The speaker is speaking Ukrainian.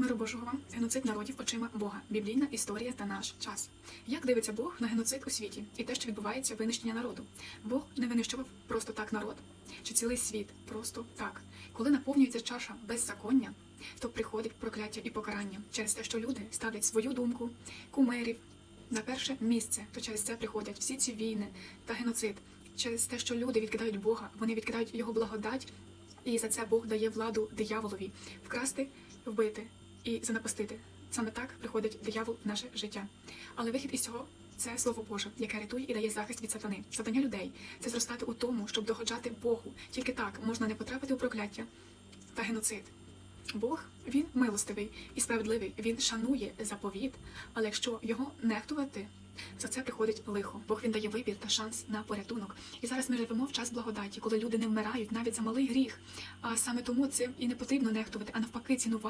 Миру Божого вам геноцид народів очима Бога, біблійна історія та наш час. Як дивиться Бог на геноцид у світі і те, що відбувається винищення народу? Бог не винищував просто так народ чи цілий світ просто так. Коли наповнюється чаша беззаконня, то приходить прокляття і покарання через те, що люди ставлять свою думку, кумирів на перше місце, то через це приходять всі ці війни та геноцид. Через те, що люди відкидають Бога, вони відкидають його благодать, і за це Бог дає владу дияволові вкрасти, вбити і занапастити. Саме так приходить диявол в наше життя. Але вихід із цього це слово Боже, яке рятує і дає захист від сатани. Завдання людей це зростати у тому, щоб догоджати Богу. Тільки так можна не потрапити у прокляття та геноцид. Бог він милостивий і справедливий. Він шанує заповіт, але якщо його нехтувати, за це приходить лихо. Бог він дає вибір та шанс на порятунок. І зараз ми живемо в час благодаті, коли люди не вмирають навіть за малий гріх. А саме тому це і не потрібно нехтувати, а навпаки, цінувати.